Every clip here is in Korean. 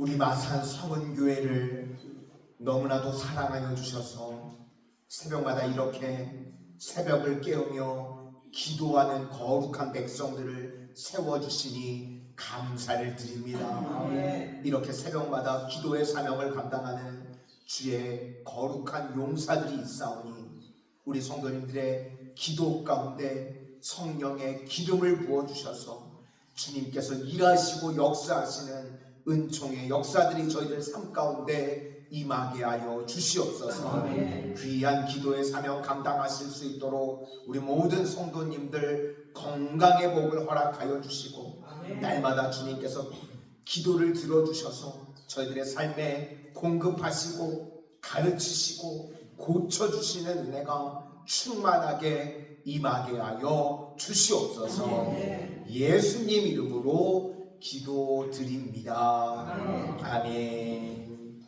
우리 마산 성은교회를 너무나도 사랑하여 주셔서 새벽마다 이렇게 새벽을 깨우며 기도하는 거룩한 백성들을 세워주시니 감사를 드립니다. 이렇게 새벽마다 기도의 사명을 감당하는 주의 거룩한 용사들이 있사오니 우리 성도님들의 기도 가운데 성령의 기름을 부어주셔서 주님께서 일하시고 역사하시는 은총의 역사들이 저희들 삶 가운데 임하게 하여 주시옵소서. 귀한 기도의 사명 감당하실 수 있도록 우리 모든 성도님들 건강의 복을 허락하여 주시고 날마다 주님께서 기도를 들어주셔서 저희들의 삶에 공급하시고 가르치시고 고쳐주시는 은혜가 충만하게 임하게 하여 주시옵소서. 예수님 이름으로 기도드립니다. 아멘.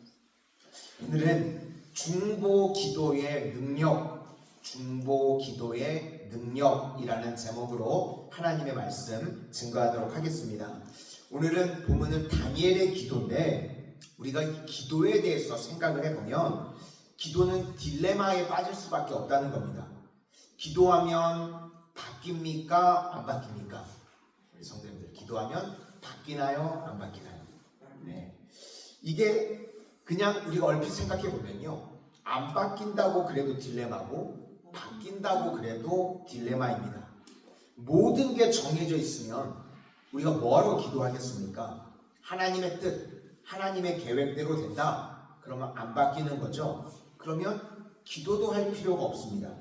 오늘은 중보 기도의 능력, 중보 기도의 능력이라는 제목으로 하나님의 말씀 증거하도록 하겠습니다. 오늘은 보면은 다니엘의 기도인데 우리가 이 기도에 대해서 생각을 해보면 기도는 딜레마에 빠질 수밖에 없다는 겁니다. 기도하면 바뀝니까? 안 바뀝니까? 우리 성도님들 기도하면 바뀌나요? 안 바뀌나요? 네. 이게 그냥 우리가 얼핏 생각해 보면요. 안 바뀐다고 그래도 딜레마고 바뀐다고 그래도 딜레마입니다. 모든 게 정해져 있으면 우리가 뭐하러 기도하겠습니까? 하나님의 뜻, 하나님의 계획대로 된다. 그러면 안 바뀌는 거죠. 그러면 기도도 할 필요가 없습니다.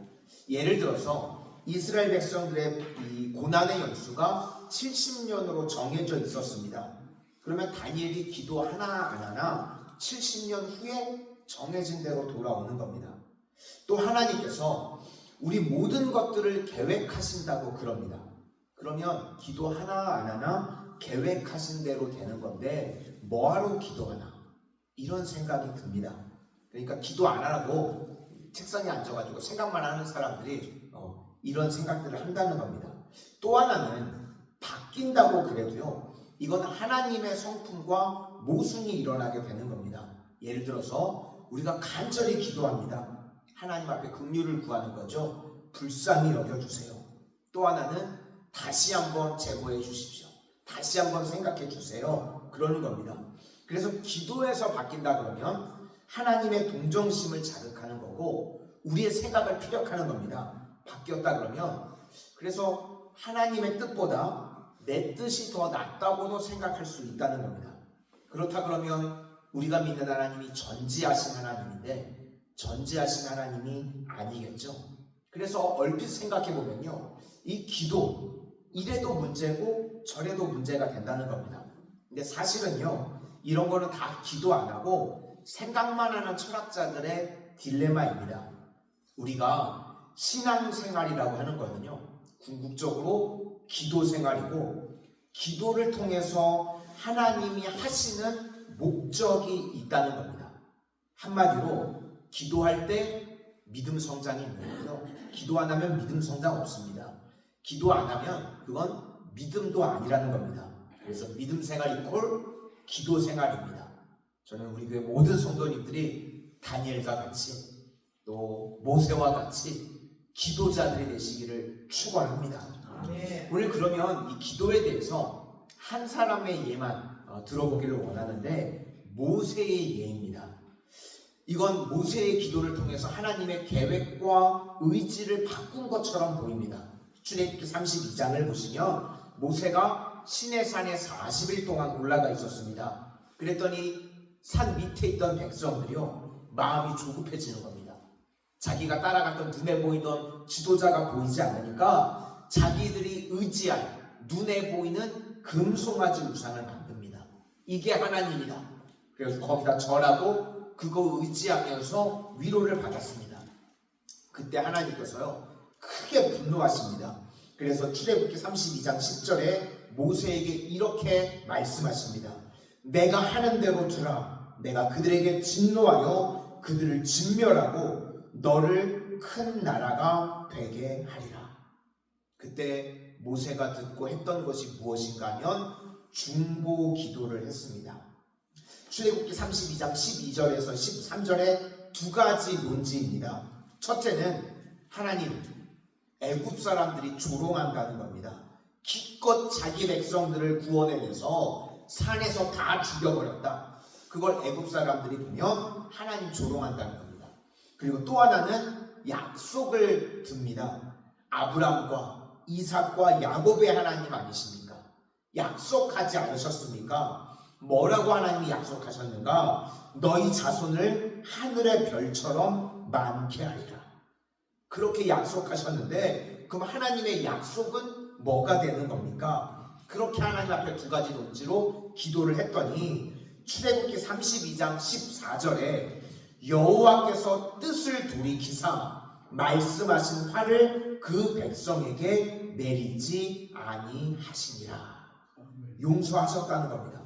예를 들어서 이스라엘 백성들의 이 고난의 연수가 70년으로 정해져 있었습니다. 그러면 다니엘이 기도 하나 안 하나 70년 후에 정해진 대로 돌아오는 겁니다. 또 하나님께서 우리 모든 것들을 계획하신다고 그럽니다. 그러면 기도 하나 안 하나 계획하신 대로 되는 건데 뭐하러 기도하나 이런 생각이 듭니다. 그러니까 기도 안 하라고 책상에 앉아가지고 생각만 하는 사람들이 어, 이런 생각들을 한다는 겁니다. 또 하나는 바뀐다고 그래도요. 이건 하나님의 성품과 모순이 일어나게 되는 겁니다. 예를 들어서 우리가 간절히 기도합니다. 하나님 앞에 긍휼을 구하는 거죠. 불쌍히 여겨 주세요. 또 하나는 다시 한번 제보해 주십시오. 다시 한번 생각해 주세요. 그러는 겁니다. 그래서 기도에서 바뀐다 그러면 하나님의 동정심을 자극하는 거고 우리의 생각을 피력하는 겁니다. 바뀌었다 그러면 그래서 하나님의 뜻보다 내 뜻이 더 낫다고도 생각할 수 있다는 겁니다. 그렇다 그러면 우리가 믿는 하나님이 전지하신 하나님인데 전지하신 하나님이 아니겠죠. 그래서 얼핏 생각해 보면요. 이 기도 이래도 문제고 저래도 문제가 된다는 겁니다. 근데 사실은요. 이런 거는 다 기도 안 하고 생각만 하는 철학자들의 딜레마입니다. 우리가 신앙생활이라고 하는 거는요. 궁극적으로 기도 생활이고 기도를 통해서 하나님이 하시는 목적이 있다는 겁니다. 한마디로 기도할 때 믿음 성장이 있는 거고요. 기도 안 하면 믿음 성장 없습니다. 기도 안 하면 그건 믿음도 아니라는 겁니다. 그래서 믿음 생활 이콜 기도 생활입니다. 저는 우리 교회 모든 성도님들이 다니엘과 같이 또 모세와 같이 기도자들이 되시기를 축원합니다. 오늘 그러면 이 기도에 대해서 한 사람의 예만 어, 들어보기를 원하는데 모세의 예입니다. 이건 모세의 기도를 통해서 하나님의 계획과 의지를 바꾼 것처럼 보입니다. 출애굽기 32장을 보시면 모세가 시내산에 40일 동안 올라가 있었습니다. 그랬더니 산 밑에 있던 백성들이요 마음이 조급해지는 겁니다. 자기가 따라갔던 눈에 보이던 지도자가 보이지 않으니까 자기들이 의지할 눈에 보이는 금송아지 우상을 만듭니다. 이게 하나님이다. 그래서 거기다 절하고 그거 의지하면서 위로를 받았습니다. 그때 하나님께서요 크게 분노하십니다. 그래서 출애굽기 32장 10절에 모세에게 이렇게 말씀하십니다. 내가 하는 대로 주라. 내가 그들에게 진노하여 그들을 진멸하고 너를 큰 나라가 되게 하리라. 그때 모세가 듣고 했던 것이 무엇인가 하면 중보 기도를 했습니다. 출애굽기 32장 12절에서 13절에 두 가지 논지입니다. 첫째는 하나님 애굽 사람들이 조롱한다는 겁니다. 기껏 자기 백성들을 구원해내서 산에서 다 죽여버렸다. 그걸 애굽 사람들이 보면 하나님 조롱한다는. 그리고 또 하나는 약속을 듭니다. 아브람과 이삭과 야곱의 하나님 아니십니까? 약속하지 않으셨습니까? 뭐라고 하나님이 약속하셨는가? 너희 자손을 하늘의 별처럼 많게 하리라. 그렇게 약속하셨는데 그럼 하나님의 약속은 뭐가 되는 겁니까? 그렇게 하나님 앞에 두 가지 논지로 기도를 했더니 출애굽기 32장 14절에 여호와께서 뜻을 돌이키사 말씀하신 화를 그 백성에게 내리지 아니하시니라. 용서하셨다는 겁니다.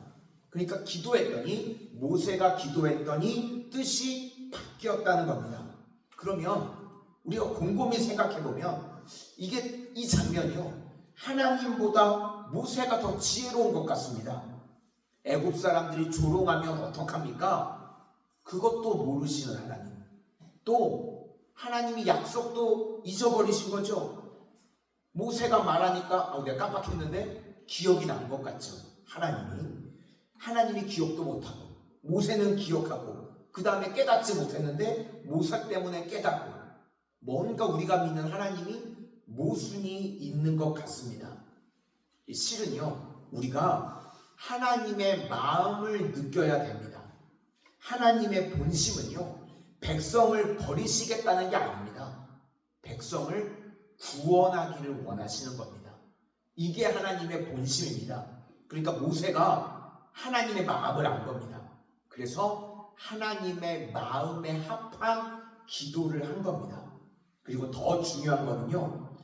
그러니까 기도했더니 모세가 기도했더니 뜻이 바뀌었다는 겁니다. 그러면 우리가 곰곰이 생각해 보면 이게 이 장면이요 하나님보다 모세가 더 지혜로운 것 같습니다. 애굽 사람들이 조롱하면 어떡합니까? 그것도 모르시는 하나님. 또 하나님이 약속도 잊어버리신 거죠. 모세가 말하니까 아, 내가 깜빡했는데 기억이 난 것 같죠. 하나님이 하나님이 기억도 못하고 모세는 기억하고 그 다음에 깨닫지 못했는데 모세 때문에 깨닫고 뭔가 우리가 믿는 하나님이 모순이 있는 것 같습니다. 이 실은요 우리가 하나님의 마음을 느껴야 됩니다. 하나님의 본심은요 백성을 버리시겠다는 게 아닙니다. 백성을 구원하기를 원하시는 겁니다. 이게 하나님의 본심입니다. 그러니까 모세가 하나님의 마음을 안 겁니다. 그래서 하나님의 마음에 합한 기도를 한 겁니다. 그리고 더 중요한 거는요.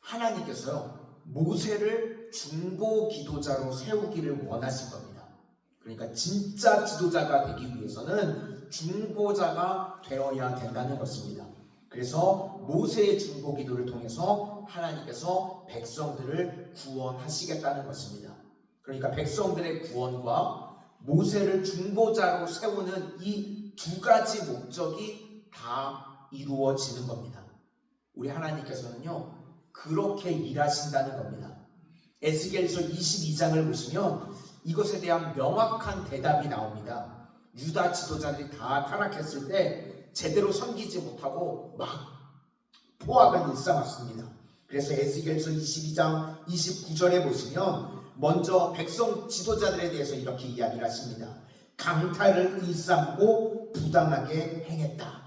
하나님께서요. 모세를 중보 기도자로 세우기를 원하신 겁니다. 그러니까 진짜 지도자가 되기 위해서는 중보자가 되어야 된다는 것입니다. 그래서 모세의 중보 기도를 통해서 하나님께서 백성들을 구원하시겠다는 것입니다. 그러니까 백성들의 구원과 모세를 중보자로 세우는 이 두 가지 목적이 다 이루어지는 겁니다. 우리 하나님께서는요, 그렇게 일하신다는 겁니다. 에스겔서 22장을 보시면 이것에 대한 명확한 대답이 나옵니다. 유다 지도자들이 다 타락했을 때 제대로 섬기지 못하고 막 포악을 일삼았습니다. 그래서 에스겔서 22장 29절에 보시면 먼저 백성 지도자들에 대해서 이렇게 이야기를 하십니다. 강탈을 일삼고 부당하게 행했다.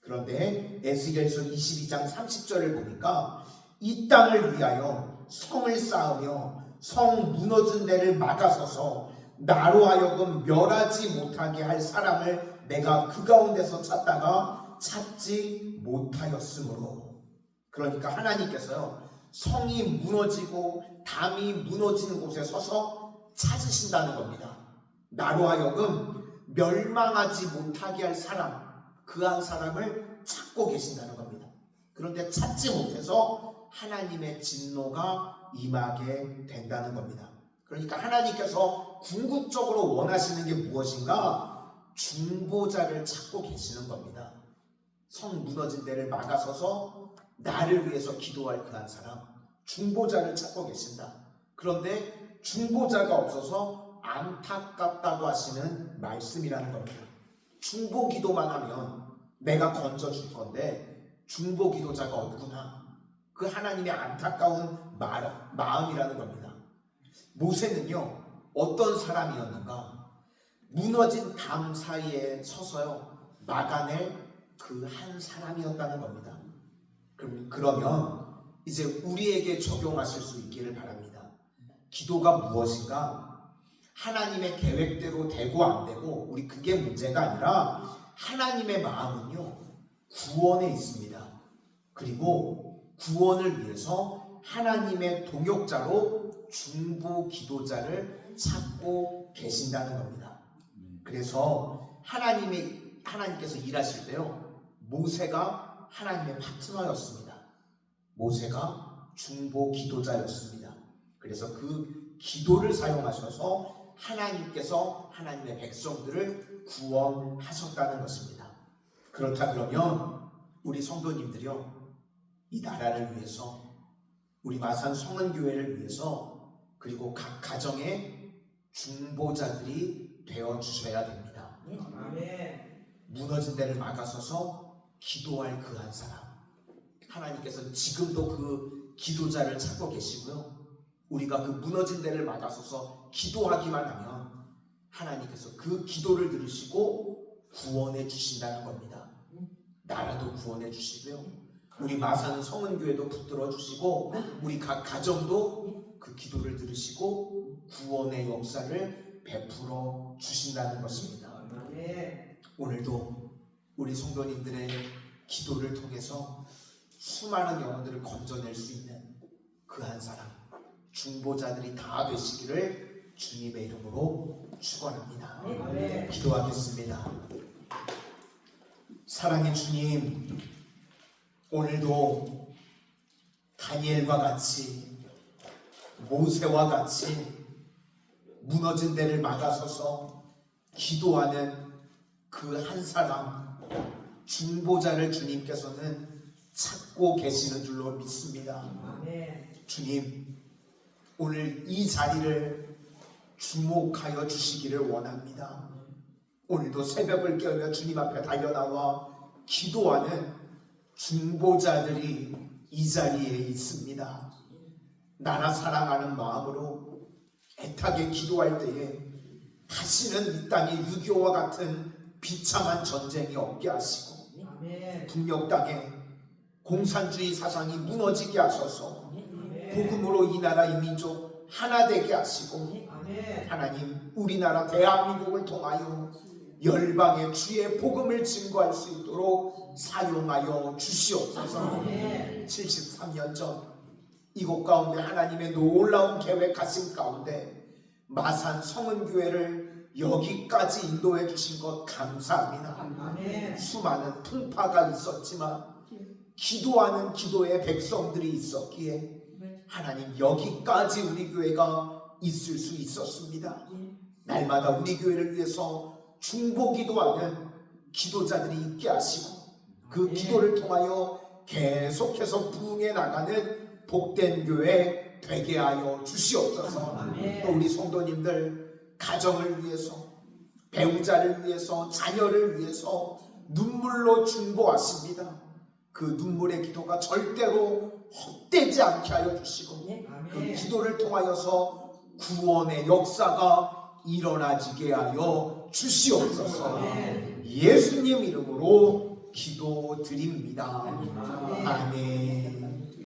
그런데 에스겔서 22장 30절을 보니까 이 땅을 위하여 성을 쌓으며 성 무너진 데를 막아서서 나로 하여금 멸하지 못하게 할 사람을 내가 그 가운데서 찾다가 찾지 못하였으므로 그러니까 하나님께서요 성이 무너지고 담이 무너지는 곳에 서서 찾으신다는 겁니다. 나로 하여금 멸망하지 못하게 할 사람 그 한 사람을 찾고 계신다는 겁니다. 그런데 찾지 못해서 하나님의 진노가 임하게 된다는 겁니다. 그러니까 하나님께서 궁극적으로 원하시는 게 무엇인가? 중보자를 찾고 계시는 겁니다. 성 무너진 데를 막아서서 나를 위해서 기도할 그한 사람, 중보자를 찾고 계신다. 그런데 중보자가 없어서 안타깝다고 하시는 말씀이라는 겁니다. 중보 기도만 하면 내가 건져줄 건데 중보 기도자가 없구나. 그 하나님의 안타까운 말, 마음이라는 겁니다. 모세는요, 어떤 사람이었는가? 무너진 담 사이에 서서요, 막아낼 그 한 사람이었다는 겁니다. 그럼, 그러면 이제 우리에게 적용하실 수 있기를 바랍니다. 기도가 무엇인가? 하나님의 계획대로 되고 안 되고, 우리 그게 문제가 아니라, 하나님의 마음은요, 구원에 있습니다. 그리고 구원을 위해서 하나님의 동역자로 중보 기도자를 찾고 계신다는 겁니다. 그래서 하나님의 하나님께서 일하실 때요 모세가 하나님의 파트너였습니다. 모세가 중보 기도자였습니다. 그래서 그 기도를 사용하셔서 하나님께서 하나님의 백성들을 구원하셨다는 것입니다. 그렇다 그러면 우리 성도님들이요 이 나라를 위해서 우리 마산 성은교회를 위해서 그리고 각 가정의 중보자들이 되어 주셔야 됩니다. 아멘. 무너진 데를 막아서서 기도할 그 한 사람. 하나님께서 지금도 그 기도자를 찾고 계시고요. 우리가 그 무너진 데를 막아서서 기도하기만 하면 하나님께서 그 기도를 들으시고 구원해 주신다는 겁니다. 나라도 구원해 주시고요. 우리 마산 성은교회도 붙들어 주시고 우리 각 가정도 그 기도를 들으시고 구원의 역사를 베풀어 주신다는 것입니다. 오늘도 우리 성도님들의 기도를 통해서 수많은 영혼들을 건져낼 수 있는 그 한 사람 중보자들이 다 되시기를 주님의 이름으로 축원합니다. 기도하겠습니다. 사랑의 주님, 오늘도 다니엘과 같이 모세와 같이 무너진 데를 막아서서 기도하는 그 한 사람 중보자를 주님께서는 찾고 계시는 줄로 믿습니다. 주님, 오늘 이 자리를 주목하여 주시기를 원합니다. 오늘도 새벽을 깨우며 주님 앞에 달려나와 기도하는 중보자들이 이 자리에 있습니다. 나라 사랑하는 마음으로 애타게 기도할 때에 다시는 이 땅에 유교와 같은 비참한 전쟁이 없게 하시고. 북녘 땅에 공산주의 사상이 무너지게 하셔서. 복음으로 이 나라 이 민족 하나 되게 하시고. 하나님 우리나라 대한민국을 통하여 열방의 주의 복음을 증거할 수 있도록 사용하여 주시옵소서. 아멘. 73년 전 이곳 가운데 하나님의 놀라운 계획하신 가운데 마산 성은교회를 여기까지 인도해 주신 것 감사합니다. 수많은 풍파가 있었지만 기도하는 기도의 백성들이 있었기에 하나님 여기까지 우리 교회가 있을 수 있었습니다. 날마다 우리 교회를 위해서 중보 기도 하는 기도자들이 있게 하시고 그 기도를 통하여 계속해서 부흥해 나가는 복된 교회 되게 하여 주시옵소서. 아멘. 또 우리 성도님들 가정을 위해서 배우자를 위해서 자녀를 위해서 눈물로 중보하십니다. 그 눈물의 기도가 절대로 헛되지 않게 하여 주시고 그 아멘. 기도를 통하여서 구원의 역사가 일어나지게 하여 주시옵소서. 아멘. 예수님 이름으로 기도드립니다. 아멘. 아멘.